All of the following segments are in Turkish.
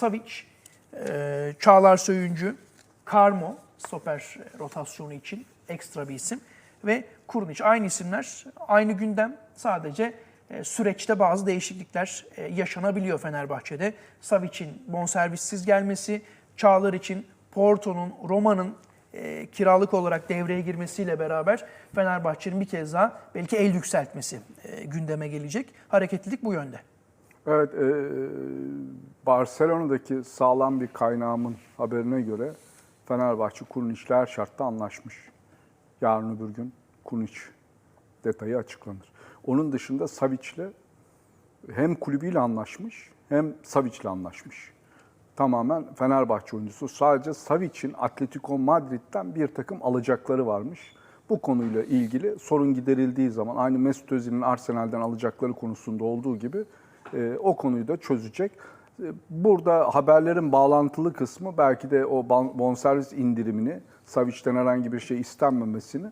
Savic, e, Çağlar Söyüncü, Karmo stoper rotasyonu için ekstra bir isim ve Kurnic aynı isimler, aynı gündem sadece e, süreçte bazı değişiklikler e, yaşanabiliyor Fenerbahçe'de. Savic'in bonservissiz gelmesi, Çağlar için Porto'nun, Roma'nın kiralık olarak devreye girmesiyle beraber Fenerbahçe'nin bir kez daha belki el yükseltmesi gündeme gelecek. Hareketlilik bu yönde. Evet, e, Barcelona'daki sağlam bir kaynağımın haberine göre Fenerbahçe Kurniç'le her şartta anlaşmış. Yarın öbür gün Kurniç detayı açıklanır. Onun dışında Savic'le hem kulübüyle anlaşmış hem Savic'le anlaşmış. Tamamen Fenerbahçe oyuncusu. Sadece Savic'in Atletico Madrid'den bir takım alacakları varmış. Bu konuyla ilgili sorun giderildiği zaman aynı Mesut Özil'in Arsenal'den alacakları konusunda olduğu gibi e, o konuyu da çözecek. E, Burada haberlerin bağlantılı kısmı belki de o bonservis indirimini, Savic'ten herhangi bir şey istenmemesini,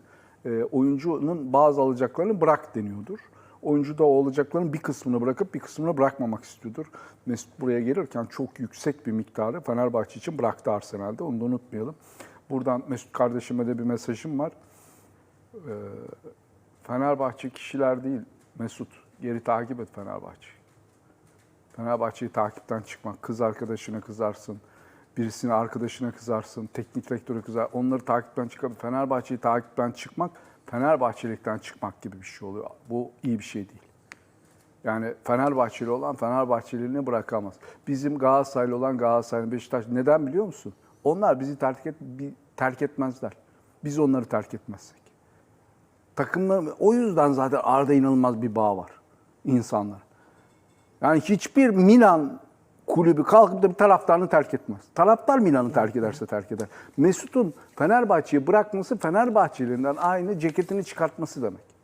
e, oyuncunun bazı alacaklarını bırak deniyordur. Oyuncu da o alacakların bir kısmını bırakıp bir kısmını bırakmamak istiyordur. Mesut buraya gelirken çok yüksek bir miktarı Fenerbahçe için bıraktı Arsenal'de. Onu da unutmayalım. Buradan Mesut kardeşime de bir mesajım var. Fenerbahçe kişiler değil, Mesut. Geri takip et Fenerbahçe. Fenerbahçe'yi takipten çıkmak, kız arkadaşına kızarsın, birisine arkadaşına kızarsın, teknik direktöre kızar, onları takipten çıkıp Fenerbahçe'yi takipten çıkmak, Fenerbahçelikten çıkmak gibi bir şey oluyor. Bu iyi bir şey değil. Yani Fenerbahçeli olan Fenerbahçeliliğini bırakamaz. Bizim Galatasaraylı olan Galatasaraylı, Beşiktaş neden biliyor musun? Onlar bizi terk, et, terk etmezler. Biz onları terk etmezsek. Takımlar o yüzden zaten arada inanılmaz bir bağ var insanlar. Yani hiçbir Milan kulübü kalkıp da bir taraftarını terk etmez. Taraftar Milan'ı terk ederse terk eder. Mesut'un Fenerbahçe'yi bırakması Fenerbahçeliğinden aynı ceketini çıkartması demek.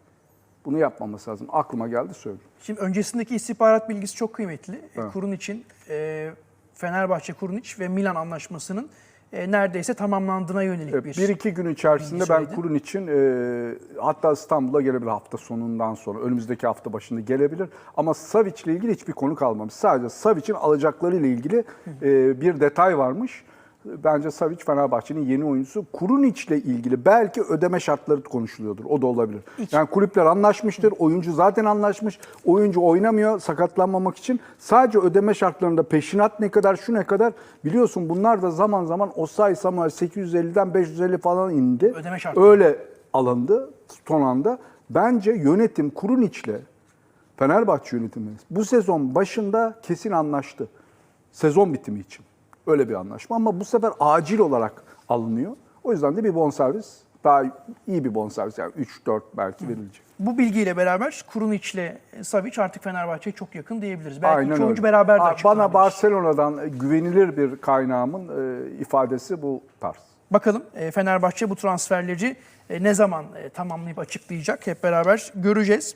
Bunu yapmaması lazım. Aklıma geldi söyledim. Şimdi öncesindeki istihbarat bilgisi çok kıymetli. Evet. Kurun için e, Fenerbahçe Kurunic ve Milan anlaşmasının e, neredeyse tamamlandığına yönelik bir. Bir iki gün içerisinde ben kurun için e, hatta İstanbul'a gelebilir hafta sonundan sonra. Önümüzdeki hafta başında gelebilir. Ama Savic ile ilgili hiçbir konu kalmamış. Sadece Savic'in alacakları ile ilgili e, bir detay varmış. Bence Savic Fenerbahçe'nin yeni oyuncusu. Kurunic ile ilgili belki ödeme şartları konuşuluyordur. O da olabilir. Yani kulüpler anlaşmıştır. Oyuncu zaten anlaşmış. Oyuncu oynamıyor sakatlanmamak için. Sadece ödeme şartlarında peşinat ne kadar şu ne kadar biliyorsun bunlar da zaman zaman Osay Samuel 850'den 550 falan indi. Ödeme şartları. Öyle alındı son anda. Bence yönetim Kuruniç'le Fenerbahçe yönetimi bu sezon başında kesin anlaştı. Sezon bitimi için. Öyle bir anlaşma ama bu sefer acil olarak alınıyor. O yüzden de bir bonservis daha iyi bir bonservis yani 3-4 belki verilecek. Bu bilgiyle beraber Kurunic ile Savic artık Fenerbahçe'ye çok yakın diyebiliriz. Belki Aynen öyle. beraber de Bana. Barcelona'dan güvenilir bir kaynağımın e, ifadesi bu tarz. Bakalım e, Fenerbahçe bu transferleri e, ne zaman e, tamamlayıp açıklayacak hep beraber göreceğiz.